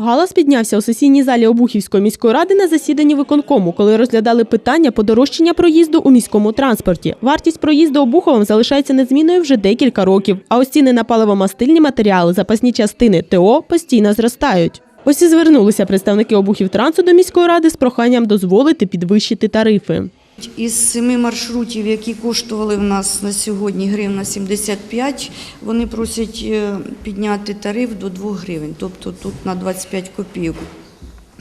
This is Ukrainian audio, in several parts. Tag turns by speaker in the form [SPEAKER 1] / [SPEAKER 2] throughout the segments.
[SPEAKER 1] Галас піднявся у сесійній залі Обухівської міської ради на засіданні виконкому, коли розглядали питання подорожчання проїзду у міському транспорті. Вартість проїзду Обуховим залишається незмінною вже декілька років. А ось ціни на паливомастильні матеріали, запасні частини ТО постійно зростають. Ось і звернулися представники Обухівтрансу до міської ради з проханням дозволити підвищити тарифи.
[SPEAKER 2] Із семи маршрутів, які коштували в нас на сьогодні гривна 75, вони просять е, підняти тариф до 2 гривень, тобто тут на 25 копійок.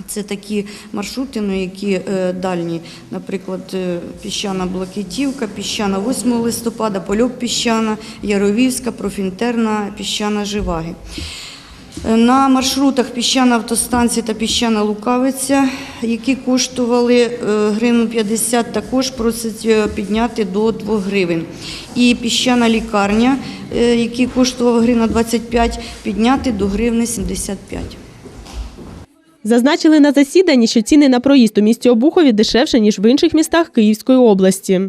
[SPEAKER 2] Це такі маршрути, ну, які е, дальні, наприклад, е, піщана Блакитівка, піщана 8 листопада, Польок піщана, Яровівська, Профінтерна, піщана Живаги. На маршрутах піщана автостанція та піщана Лукавиця, які коштували е, гривну 50, також просять е, підняти до 2 гривень. І піщана лікарня, е, який коштував гривна 25, підняти до гривни 75.
[SPEAKER 1] Зазначили на засіданні, що ціни на проїзд у місті Обухові дешевше, ніж в інших містах Київської області.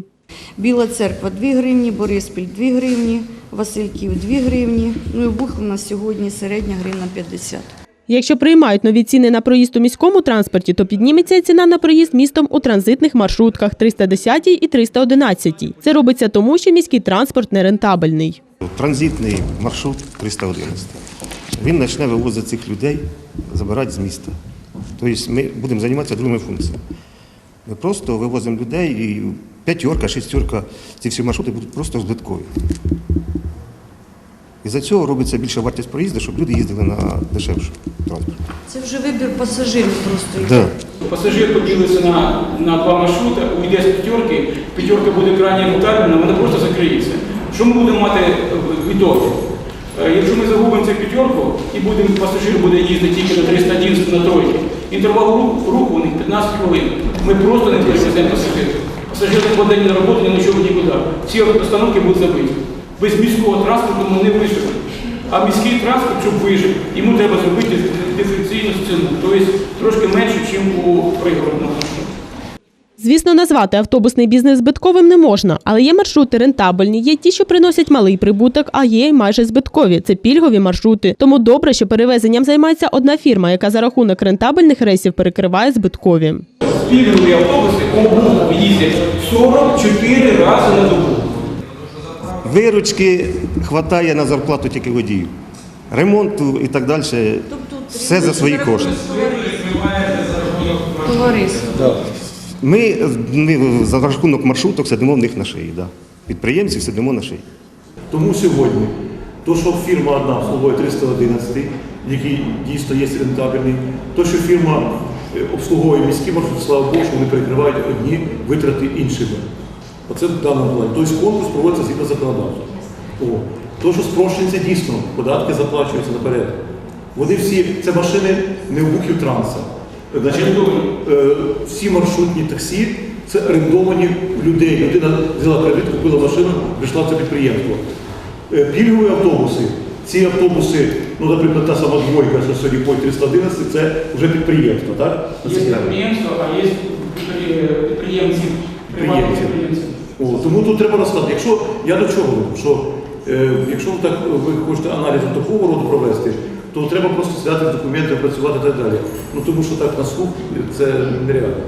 [SPEAKER 2] Біла церква 2 гривні, Бориспіль 2 гривні, Васильків 2 гривні. Ну і Бух у нас сьогодні середня гривна 50.
[SPEAKER 1] Якщо приймають нові ціни на проїзд у міському транспорті, то підніметься і ціна на проїзд містом у транзитних маршрутках 310 і 311. Це робиться тому, що міський транспорт нерентабельний.
[SPEAKER 3] Транзитний маршрут 311. Він почне вивозити цих людей, забирати з міста. Тобто ми будемо займатися другими функціями. Ми просто вивозимо людей і п'ятерка, шестерка, ці всі маршрути будуть просто збиткові. І за цього робиться більша вартість проїзду, щоб люди їздили на дешевшу транспорт.
[SPEAKER 2] Це вже вибір пасажирів просто.
[SPEAKER 3] Да.
[SPEAKER 4] Пасажир поділиться на, на два маршрути, уйде з п'ятерки, п'ятерка буде крайне рентабельна, вона просто закриється. Що ми будемо мати в ітогі? Е, Якщо ми загубимо цю п'ятерку і будемо, пасажир буде їздити тільки на 311 на тройки, інтервал руху, руху у них 15 хвилин. Ми просто не перевеземо пасажирів. Пасажир не подає на роботу, на чого нікуди. Всі остановки будуть забиті. Без міського транспорту ми не виживемо. А міський транспорт, щоб вижив, йому треба зробити диференційну ціну, тобто трошки менше, ніж у пригородному.
[SPEAKER 1] Звісно, назвати автобусний бізнес збитковим не можна, але є маршрути рентабельні, є ті, що приносять малий прибуток, а є й майже збиткові. Це пільгові маршрути. Тому добре, що перевезенням займається одна фірма, яка за рахунок рентабельних рейсів перекриває збиткові.
[SPEAKER 4] Пільгові автобуси обув їздять 44 рази на добу.
[SPEAKER 3] Виручки вистачає на зарплату тільки водію. Ремонту і так далі. Все за свої кошти. Ми, ми за рахунок маршруток сидимо в них на шиї. Да. Підприємців сидимо на шиї.
[SPEAKER 5] Тому сьогодні, то, що фірма одна обслуговує 311, який дійсно є рентабельний, то, що фірма обслуговує міські маршрути, слава Богу, що вони перекривають одні витрати іншими. Оце в даному плані. Тобто конкурс проводиться згідно законодавства. То, що спрощується дійсно, податки заплачуються наперед. Вони всі, це машини не в транса. Значить, е, всі маршрутні таксі це орендовані людей. Людина взяла кредит, купила машину, прийшла в це підприємство. Е, Пільгові автобуси. Ці автобуси, ну, наприклад, та сама двойка, що сьогодні ходить 311, це вже підприємство, так?
[SPEAKER 4] Є підприємство, а є підприємці, приватні
[SPEAKER 5] Підприємці. О, тому тут треба розказати. Якщо я до чого що е, якщо ви так ви хочете аналіз такого роду провести, то треба просто взяти документи, працювати і так далі. Ну тому що так на слух це нереально.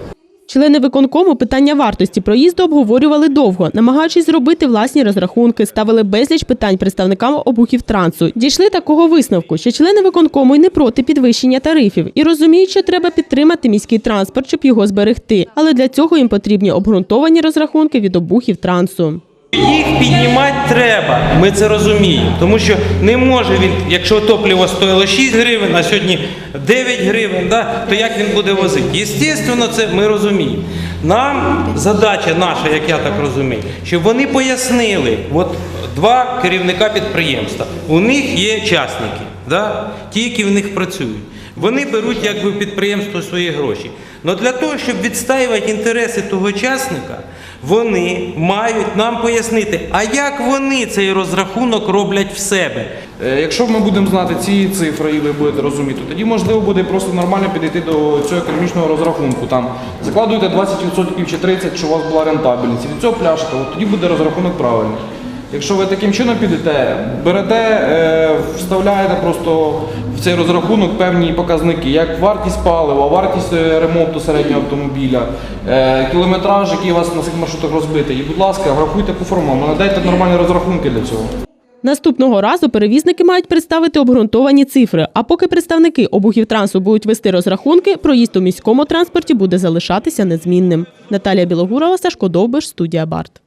[SPEAKER 1] Члени виконкому питання вартості проїзду обговорювали довго, намагаючись зробити власні розрахунки, ставили безліч питань представникам обухів трансу. Дійшли такого висновку, що члени виконкому й не проти підвищення тарифів і розуміють, що треба підтримати міський транспорт, щоб його зберегти. Але для цього їм потрібні обґрунтовані розрахунки від обухівтрансу.
[SPEAKER 6] Їх піднімати треба, ми це розуміємо. Тому що не може він, якщо топливо стоїло 6 гривень, а сьогодні 9 гривень, да, то як він буде возити? Єстественно, це ми розуміємо. Нам задача наша, як я так розумію, щоб вони пояснили, от два керівника підприємства, у них є частники, да, ті, які в них працюють. Вони беруть якби підприємство свої гроші. Але для того, щоб відстаювати інтереси того частника, вони мають нам пояснити, а як вони цей розрахунок роблять в себе.
[SPEAKER 7] Е, Якщо ми будемо знати ці цифри і ви будете розуміти, тоді можливо буде просто нормально підійти до цього економічного розрахунку. Там закладуєте 20% чи 30%, що у вас була рентабельність. Від цього пляшка, от тоді буде розрахунок правильний. Якщо ви таким чином підете, берете, е, вставляєте просто в цей розрахунок певні показники, як вартість палива, вартість е, ремонту середнього автомобіля, е, кілометраж, який у вас на цих маршрутах розбитий. І, будь ласка, врахуйте по формам, надайте нормальні розрахунки для цього.
[SPEAKER 1] Наступного разу перевізники мають представити обґрунтовані цифри. А поки представники обухівтрансу будуть вести розрахунки, проїзд у міському транспорті буде залишатися незмінним. Наталія Білогурова, Сашко Довбиш, студія Барт.